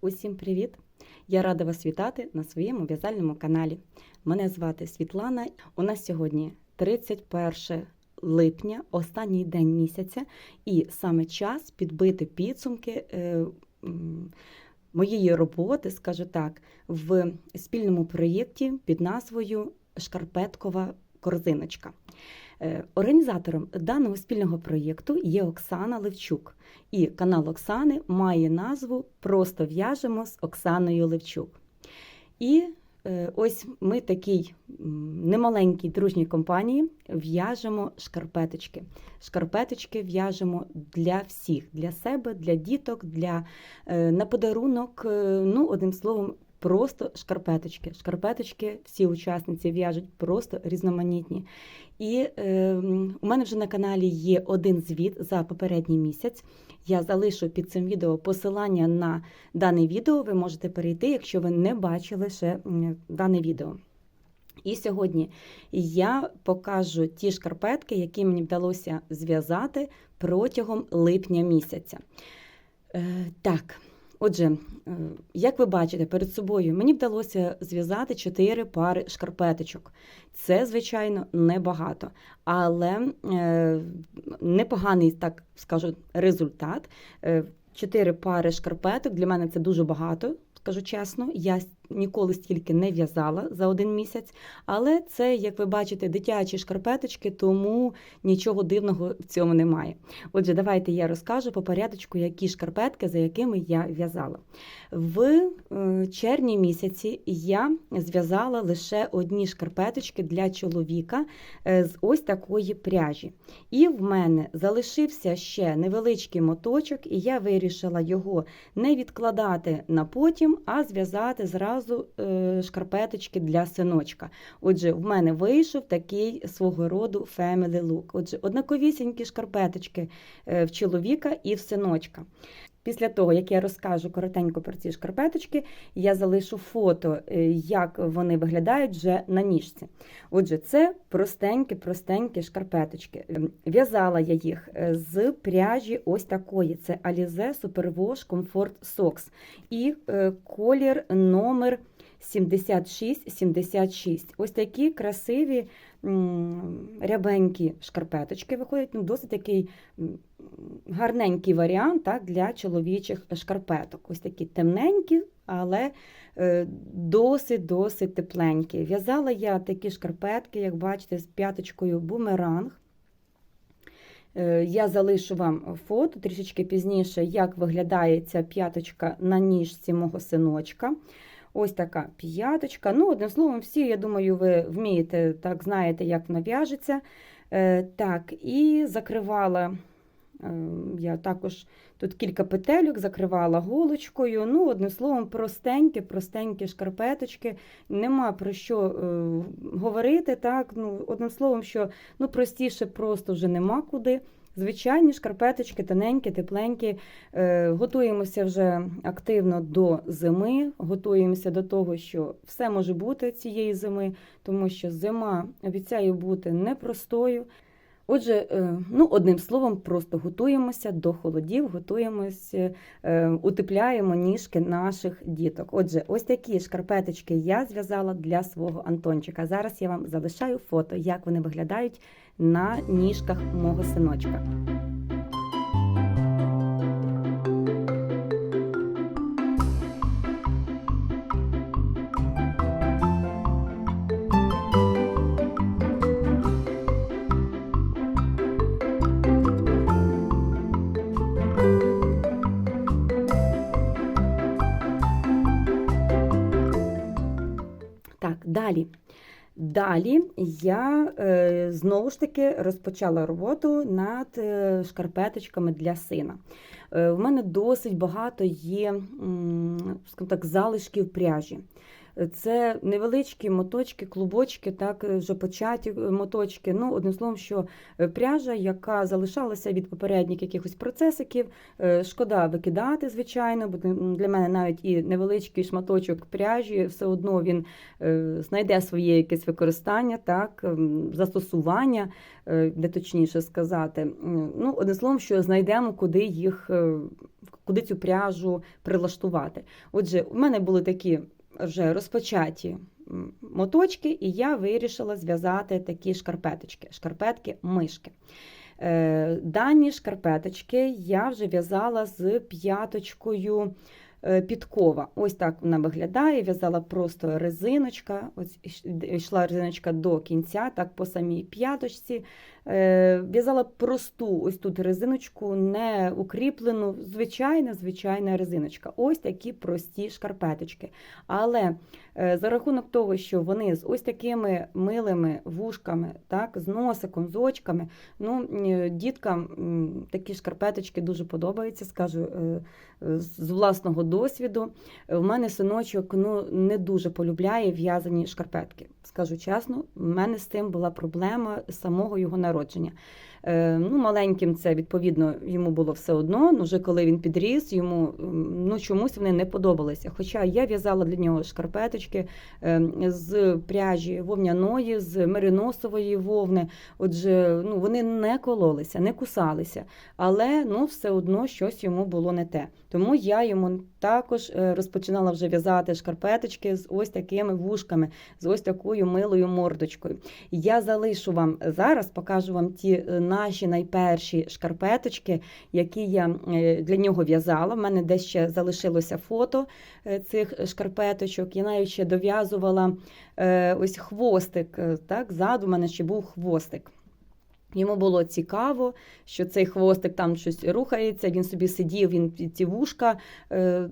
Усім привіт! Я рада вас вітати на своєму в'язальному каналі. Мене звати Світлана. У нас сьогодні 31 липня, останній день місяця, і саме час підбити підсумки е, моєї роботи, скажу так, в спільному проєкті під назвою Шкарпеткова корзиночка. Е, Організатором даного спільного проєкту є Оксана Левчук, і канал Оксани має назву Просто в'яжемо з Оксаною Левчук. І е, ось ми такій немаленькій дружній компанії в'яжемо шкарпеточки. Шкарпеточки в'яжемо для всіх, для себе, для діток, для е, на подарунок. Ну, одним словом, просто шкарпеточки. Шкарпеточки всі учасниці в'яжуть просто різноманітні. І е, у мене вже на каналі є один звіт за попередній місяць. Я залишу під цим відео посилання на дане відео. Ви можете перейти, якщо ви не бачили ще дане відео. І сьогодні я покажу ті шкарпетки, які мені вдалося зв'язати протягом липня місяця. Е, так, отже, е, як ви бачите, перед собою мені вдалося зв'язати 4 пари шкарпеточок. Це, звичайно, небагато, але е, непоганий, так скажу, результат. Е, Чотири пари шкарпеток для мене це дуже багато, скажу чесно. Я ніколи стільки не в'язала за один місяць, але це, як ви бачите, дитячі шкарпеточки, тому нічого дивного в цьому немає. Отже, давайте я розкажу по порядочку, які шкарпетки, за якими я в'язала. В е, червні місяці я зв'язала лише одні шкарпеточки для чоловіка е, з ось такої пряжі. І в мене залишився ще невеличкий моточок, і я вирішила його не відкладати на потім, а зв'язати зразу е, шкарпеточки для синочка. Отже, в мене вийшов такий свого роду family look. Отже, однаковісінькі шкарпеточки е, в чоловіка і в синочка. Після того, як я розкажу коротенько про ці шкарпеточки, я залишу фото, е, як вони виглядають вже на ніжці. Отже, це простенькі-простенькі шкарпеточки. Ем, В'язала я їх е, з пряжі ось такої. Це Alize Superwash Comfort Socks. І е, колір номер 76-76. Ось такі красиві рябенькі шкарпеточки виходять. Ну, досить такий гарненький варіант так, для чоловічих шкарпеток. Ось такі темненькі, але е, досить-досить тепленькі. В'язала я такі шкарпетки, як бачите, з п'яточкою бумеранг. Е, Я залишу вам фото трішечки пізніше, як виглядає ця п'яточка на ніжці мого синочка. Ось така п'яточка. Ну, одним словом, всі, я думаю, ви вмієте, так знаєте, як вона в'яжеться. Е, Так, і закривала е, я також тут кілька петельок, закривала голочкою. Ну, одним словом, простенькі, простенькі шкарпеточки. Нема про що е, говорити. так, ну, Одним словом, що ну, простіше просто вже нема куди. Звичайні шкарпеточки, тоненькі, тепленькі. Е, готуємося вже активно до зими, готуємося до того, що все може бути цієї зими, тому що зима обіцяє бути непростою. Отже, е, ну, одним словом, просто готуємося до холодів, готуємося, е, утепляємо ніжки наших діток. Отже, ось такі шкарпеточки я зв'язала для свого Антончика. Зараз я вам залишаю фото, як вони виглядають на ніжках мого синочка. Далі я е, знову ж таки розпочала роботу над е, шкарпеточками для сина. Е, в мене досить багато є скажімо так, залишків пряжі. Це невеличкі моточки, клубочки, так вже початі моточки. Ну, одним словом, що е, пряжа, яка залишалася від попередніх якихось процесиків, е, шкода викидати, звичайно, бо для мене навіть і невеличкий шматочок пряжі, все одно він е, знайде своє якесь використання, так, застосування, е, де точніше сказати. Ну, одним словом, що знайдемо, куди їх. е, куди цю пряжу прилаштувати. Отже, у мене були такі вже розпочаті моточки, і я вирішила зв'язати такі шкарпеточки, шкарпетки мишки. Е, Дані шкарпеточки я вже в'язала з п'яточкою підкова. Ось так вона виглядає. В'язала просто резиночка. Ось йшла резиночка до кінця, так по самій п'яточці. Е, В'язала просту ось тут резиночку, не укріплену, звичайна, звичайна резиночка. Ось такі прості шкарпеточки. Але е, за рахунок того, що вони з ось такими милими вушками, так, з носиком, з очками, ну, е, діткам такі шкарпеточки дуже подобаються, скажу е, е, з власного досвіду. В мене синочок ну, не дуже полюбляє в'язані шкарпетки. Скажу чесно, в мене з цим була проблема з самого його народження. Е, Ну, маленьким це відповідно йому було все одно. Ну, вже коли він підріс, йому ну, чомусь вони не подобалися. Хоча я в'язала для нього шкарпеточки е, з пряжі вовняної, з мериносової вовни. Отже, ну, вони не кололися, не кусалися, але ну, все одно щось йому було не те. Тому я йому також е, розпочинала вже в'язати шкарпеточки з ось такими вушками, з ось такою милою мордочкою. Я залишу вам зараз, покажу вам ті е, наші найперші шкарпеточки, які я е, для нього в'язала. У мене десь ще залишилося фото е, цих шкарпеточок. Я навіть ще дов'язувала е, ось хвостик. е, Так, ззаду в мене ще був хвостик. Йому було цікаво, що цей хвостик там щось рухається. Він собі сидів, він ці вушка е,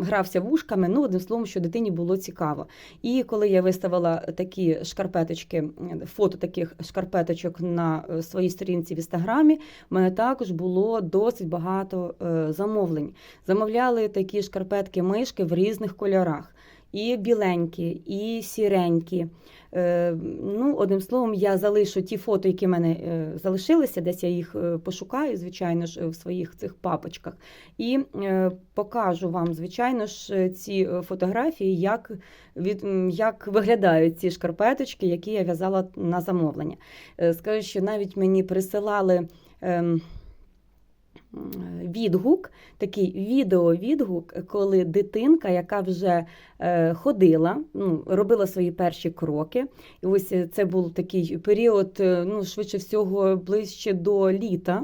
грався вушками. Ну, одним словом, що дитині було цікаво. І коли я виставила такі шкарпеточки, фото таких шкарпеточок на е, своїй сторінці в інстаграмі, в мене також було досить багато е, замовлень. Замовляли такі шкарпетки мишки в різних кольорах. І біленькі, і сіренькі. Е, ну, одним словом, я залишу ті фото, які в мене е, залишилися, десь я їх е, пошукаю, звичайно ж, в своїх цих папочках, і покажу вам, звичайно ж, ці фотографії, як, від, як виглядають ці шкарпеточки, які я в'язала на замовлення. Скажу, що навіть мені присилали. Відгук, такий відеовідгук, коли дитинка, яка вже е, ходила, ну, робила свої перші кроки. І ось е, це був такий період, е, ну, швидше всього, ближче до літа.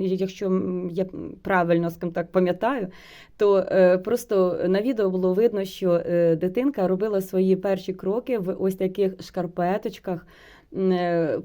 Якщо я правильно скажімо так пам'ятаю, то просто на відео було видно, що дитинка робила свої перші кроки в ось таких шкарпеточках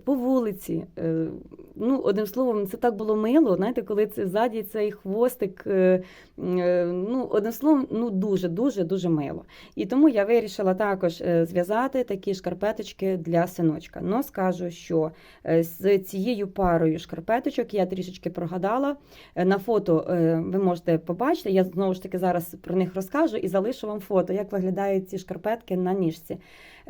по вулиці. Е, Ну, одним словом, це так було мило. Знаєте, коли це ззаді цей хвостик, е, е, ну, одним словом, ну дуже, дуже, мило. І тому я вирішила також е, зв'язати такі шкарпеточки для синочка. Ну, скажу, що е, з цією парою шкарпеточок я трішечки прогадала. Е, На фото е, ви можете побачити. Я знову ж таки зараз про них розкажу і залишу вам фото, як виглядають ці шкарпетки на ніжці.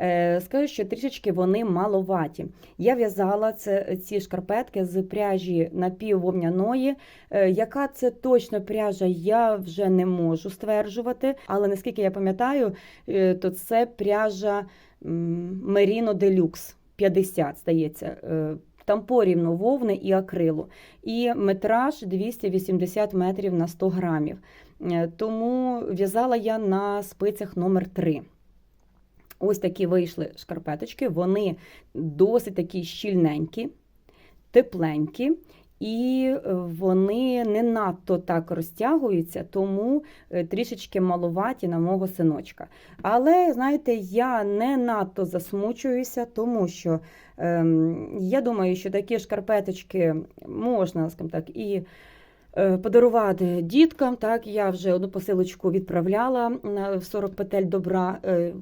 Е, Скажу, що трішечки вони маловаті. Я в'язала це, ці шкарпетки з пряжі напіввовняної. Е, Яка це точно пряжа, я вже не можу стверджувати, але наскільки я пам'ятаю, е, то це пряжа Merino Deluxe 50, здається. Там порівну вовни і акрилу. І метраж 280 метрів на 100 грамів. Тому в'язала я на спицях номер 3. Ось такі вийшли шкарпеточки. Вони досить такі щільненькі, тепленькі. І е, вони не надто так розтягуються, тому е, трішечки маловаті на мого синочка. Але, знаєте, я не надто засмучуюся, тому що ем, я думаю, що такі шкарпеточки можна, скажімо так, і подарувати діткам. Так, я вже одну посилочку відправляла на 40 петель добра. Е,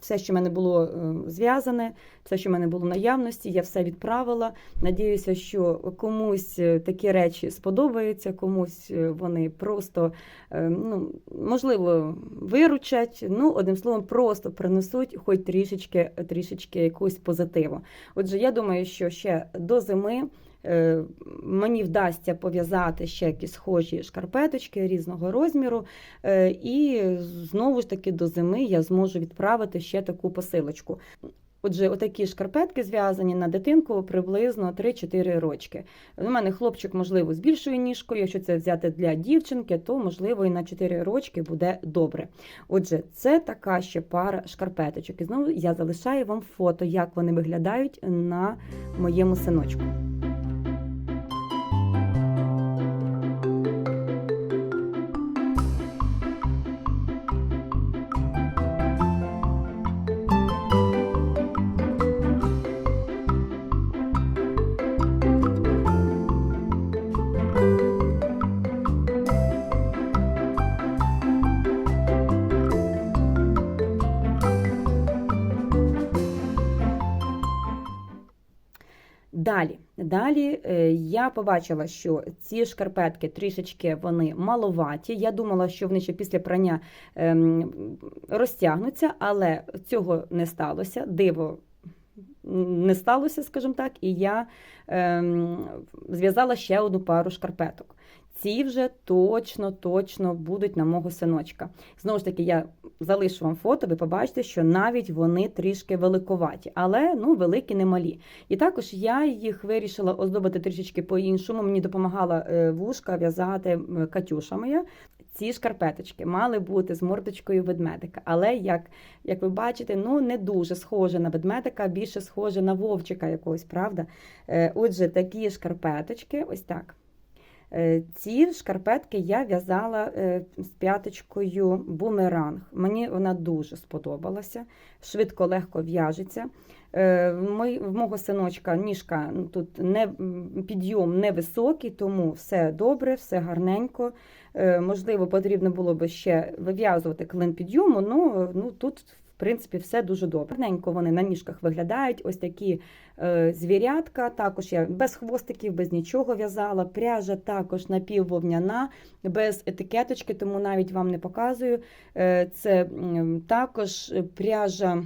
Все, що в мене було е, зв'язане, все, що в мене було в наявності, я все відправила. Надіюся, що комусь е, такі речі сподобаються, комусь е, вони просто е, ну, можливо виручать. Ну, одним словом, просто принесуть хоч трішечки, трішечки якусь позитиву. Отже, я думаю, що ще до зими. Е, Мені вдасться пов'язати ще якісь схожі шкарпеточки різного розміру, е, і знову ж таки до зими я зможу відправити ще таку посилочку. Отже, отакі шкарпетки зв'язані на дитинку приблизно 3-4 рочки. У мене хлопчик, можливо, з більшою ніжкою. Якщо це взяти для дівчинки, то можливо і на 4 рочки буде добре. Отже, це така ще пара шкарпеточок. І знову я залишаю вам фото, як вони виглядають на моєму синочку. Далі, е, я побачила, що ці шкарпетки трішечки вони маловаті. Я думала, що вони ще після прання ем, розтягнуться, але цього не сталося. Диво не сталося, скажімо так, і я ем, зв'язала ще одну пару шкарпеток. Ці вже точно, точно будуть на мого синочка. Знову ж таки, я залишу вам фото, ви побачите, що навіть вони трішки великоваті, але ну, великі, не малі. І також я їх вирішила оздобити трішечки по-іншому. Мені допомагала е, вушка в'язати Катюша моя. Ці шкарпеточки мали бути з мордочкою ведмедика, але як як ви бачите, ну не дуже схоже на ведмедика, більше схоже на вовчика якогось, правда? Е, Отже, такі шкарпеточки, ось так. Е, Ці шкарпетки я в'язала е, з п'яточкою бумеранг. Мені вона дуже сподобалася, швидко, легко в'яжеться. Е, В мого синочка ніжка тут не підйом невисокий, тому все добре, все гарненько. Можливо, потрібно було би ще вив'язувати клин підйому, ну, ну тут. Принципі, все дуже добре. Гарненько вони на ніжках виглядають. Ось такі е, звірятка. Також я без хвостиків, без нічого в'язала. Пряжа також напіввовняна, без етикеточки, тому навіть вам не показую. Е, це е, також пряжа.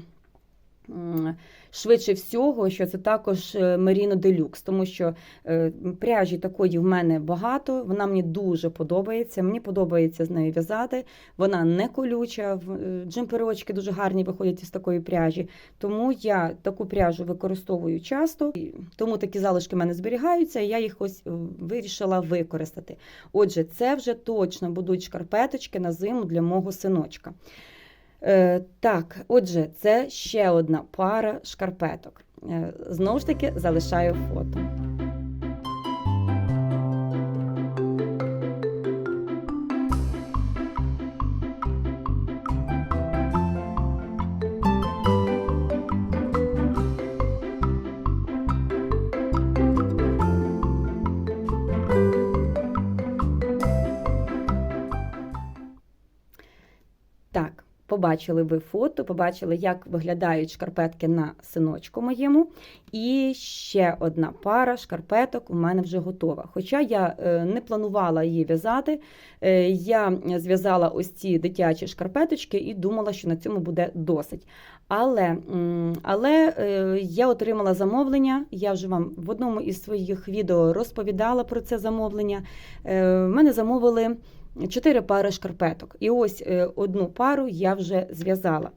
Швидше всього, що це також Merino Deluxe, тому що е, пряжі такої в мене багато, вона мені дуже подобається. Мені подобається з нею в'язати. Вона не колюча, е, джемперочки дуже гарні виходять із такої пряжі. Тому я таку пряжу використовую часто, тому такі залишки в мене зберігаються, і я їх ось е, вирішила використати. Отже, це вже точно будуть шкарпеточки на зиму для мого синочка. Е, так, отже, це ще одна пара шкарпеток. Е, знову ж таки, залишаю фото. Побачили ви фото, побачили, як виглядають шкарпетки на синочку моєму. І ще одна пара шкарпеток у мене вже готова. Хоча я е, не планувала її в'язати, е, я зв'язала ось ці дитячі шкарпеточки і думала, що на цьому буде досить. Але, але е, я отримала замовлення. Я вже вам в одному із своїх відео розповідала про це замовлення. Мене замовили чотири пари шкарпеток. І ось е, одну пару я вже зв'язала.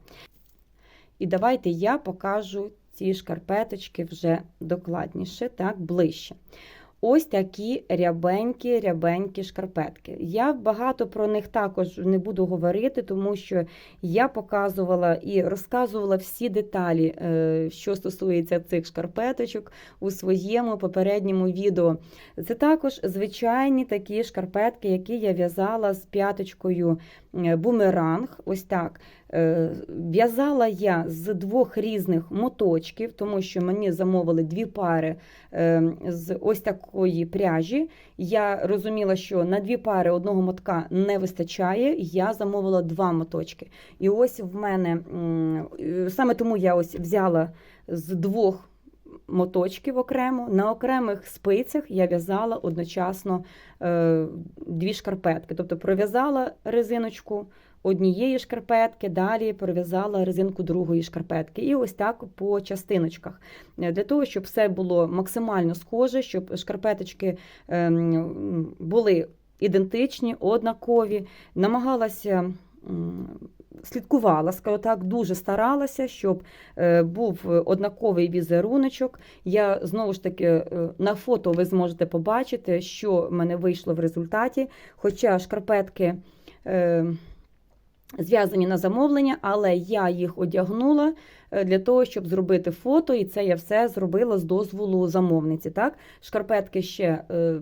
І давайте я покажу ці шкарпеточки вже докладніше, так, ближче. Ось такі рябенькі, рябенькі шкарпетки. Я багато про них також не буду говорити, тому що я показувала і розказувала всі деталі, е, що стосується цих шкарпеточок у своєму попередньому відео. Це також звичайні такі шкарпетки, які я в'язала з п'яточкою е, бумеранг. Ось так. Е, В'язала я з двох різних моточків, тому що мені замовили дві пари е, з ось такої пряжі. Я розуміла, що на дві пари одного мотка не вистачає. Я замовила два моточки. І ось в мене саме тому я ось взяла з двох моточків окремо. На окремих спицях я в'язала одночасно е, дві шкарпетки. Тобто пров'язала резиночку однієї шкарпетки, далі пров'язала резинку другої шкарпетки. І ось так по частиночках. Е, Для того, щоб все було максимально схоже, щоб шкарпеточки ем, були ідентичні, однакові. Намагалася слідкувала, скажу так, дуже старалася, щоб е, був однаковий візеруночок. Я знову ж таки е, на фото ви зможете побачити, що в мене вийшло в результаті. Хоча шкарпетки. Зв'язані на замовлення, але я їх одягнула е, для того, щоб зробити фото, і це я все зробила з дозволу замовниці. Так, шкарпетки ще е,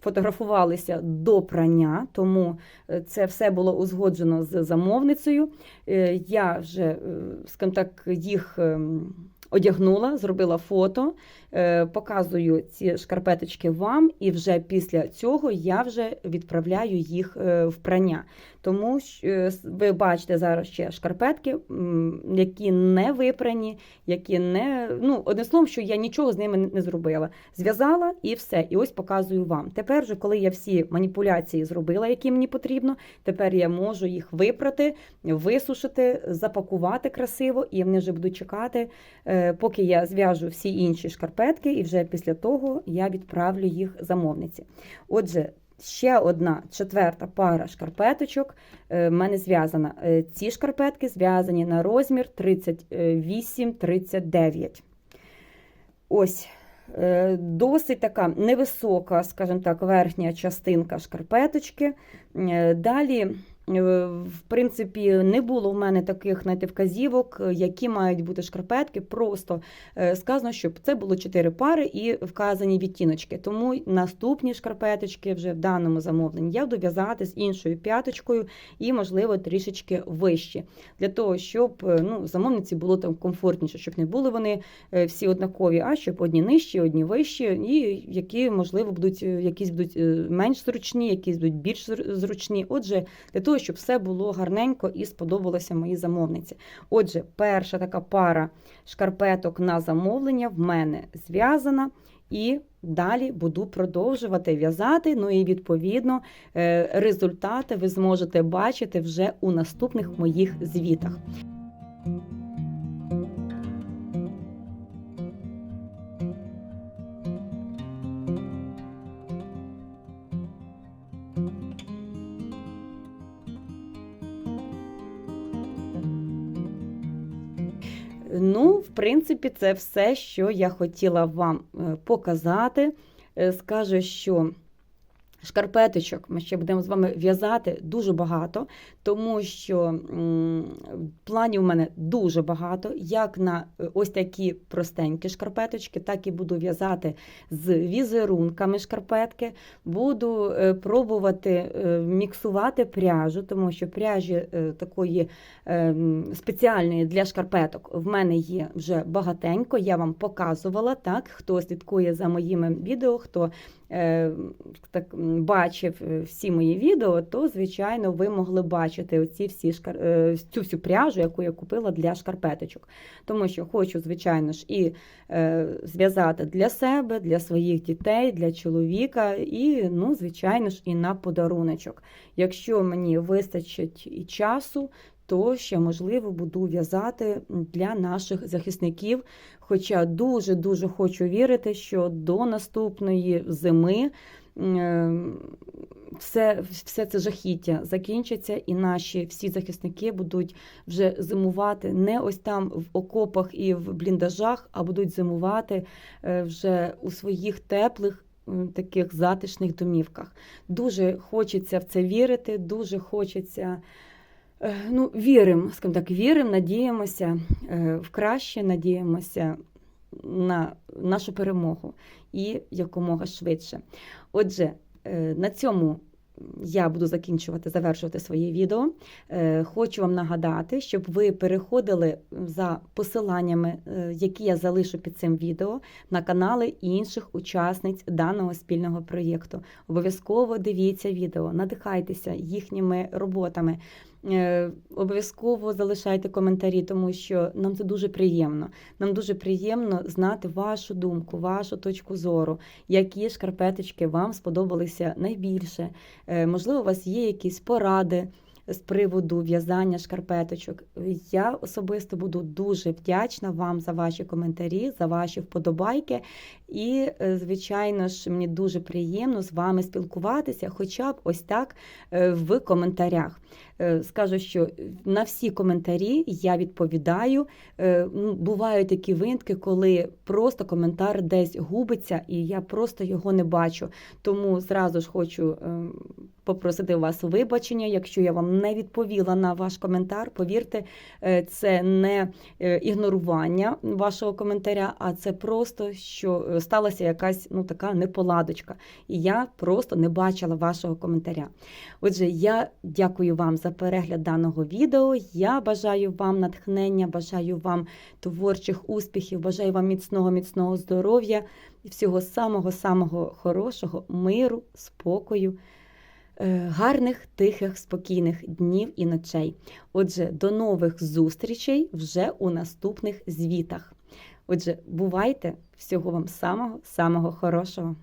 фотографувалися до прання, тому е, це все було узгоджено з замовницею. Я вже, скажімо так, їх. ем, Одягнула, зробила фото, показую ці шкарпеточки вам, і вже після цього я вже відправляю їх е, в прання. Тому що е, ви бачите зараз ще шкарпетки, які не випрані, які не. Ну, одним словом, що я нічого з ними не- зробила. Зв'язала і все. І ось показую вам. Тепер, же, коли я всі маніпуляції зробила, які мені потрібно, тепер я можу їх випрати, висушити, запакувати красиво, і вони вже будуть чекати, е, поки я зв'яжу всі інші шкарпетки, і вже після того я відправлю їх замовниці. Отже. Ще одна четверта пара шкарпеточок е, в мене зв'язана. Е, Ці шкарпетки зв'язані на розмір 38-39. Ось е, досить така невисока, скажімо так, верхня частинка шкарпеточки. Далі, в принципі, не було в мене таких знаєте, вказівок, е, які мають бути шкарпетки. Просто е, сказано, щоб це було 4 пари і вказані відтіночки. Тому наступні шкарпеточки вже в даному замовленні я буду в'язати з іншою п'яточкою і, можливо, трішечки вищі. Для того, щоб е, ну, замовниці було там комфортніше, щоб не були вони е, всі однакові, а щоб одні нижчі, одні вищі, і які, можливо, будуть е, якісь будуть е, менш зручні, якісь будуть більш зручні. Отже, для того, щоб все було гарненько і сподобалося моїй замовниці. Отже, перша така пара шкарпеток на замовлення в мене зв'язана. І далі буду продовжувати в'язати. Ну і відповідно е, результати ви зможете бачити вже у наступних моїх звітах. Принципі, це все, що я хотіла вам е, показати. Е, Скажу, що шкарпеточок ми ще будемо з вами в'язати дуже багато, тому що планів у мене дуже багато, як на е, ось такі простенькі шкарпеточки, так і буду в'язати з візерунками шкарпетки. Буду е, пробувати е, міксувати пряжу, тому що пряжі такої спеціальної для шкарпеток в мене є вже багатенько. Я вам показувала так. Хто слідкує за моїми відео, хто так м, бачив е, всі мої відео, то звичайно ви могли бачити оці всі шкар... е, цю всю пряжу, яку я купила для шкарпеточок. Тому що хочу, звичайно ж, і е, зв'язати для себе, для своїх дітей, для чоловіка, і, ну, звичайно ж, і на подаруночок. Якщо мені вистачить і часу, то ще можливо буду в'язати для наших захисників. Хоча дуже дуже хочу вірити, що до наступної зими е, все, все це жахіття закінчиться, і наші всі захисники будуть вже зимувати не ось там в окопах і в бліндажах, а будуть зимувати е, вже у своїх теплих. Таких затишних домівках. Дуже хочеться в це вірити, дуже хочеться. Е, Ну, віримо, скажімо так, віримо, надіємося е, в краще, надіємося на нашу перемогу і якомога швидше. Отже, е, на цьому я буду закінчувати, завершувати своє відео. Хочу вам нагадати, щоб ви переходили за посиланнями, які я залишу під цим відео, на канали інших учасниць даного спільного проєкту. Обов'язково дивіться відео, надихайтеся їхніми роботами. Е, Обов'язково залишайте коментарі, тому що нам це дуже приємно. Нам дуже приємно знати вашу думку, вашу точку зору, які шкарпеточки вам сподобалися найбільше. Е, Можливо, у вас є якісь поради. З приводу в'язання шкарпеточок. Я особисто буду дуже вдячна вам за ваші коментарі, за ваші вподобайки. І, е, звичайно ж, мені дуже приємно з вами спілкуватися, хоча б ось так е, в коментарях. Е, Скажу, що на всі коментарі я відповідаю. Ну, Бувають такі винтки, коли просто коментар десь губиться, і я просто його не бачу. Тому зразу ж хочу е, попросити вас вибачення, якщо я вам не відповіла на ваш коментар. Повірте, е, це не е, ігнорування вашого коментаря, а це просто що е, сталася якась ну така неполадочка, і я просто не бачила вашого коментаря. Отже, я дякую вам за перегляд даного відео. Я бажаю вам натхнення, бажаю вам творчих успіхів, бажаю вам міцного, міцного здоров'я і всього самого самого хорошого, миру, спокою. Е, Гарних, тихих, спокійних днів і ночей. Отже, до нових зустрічей вже у наступних звітах. Отже, бувайте всього вам самого самого хорошого.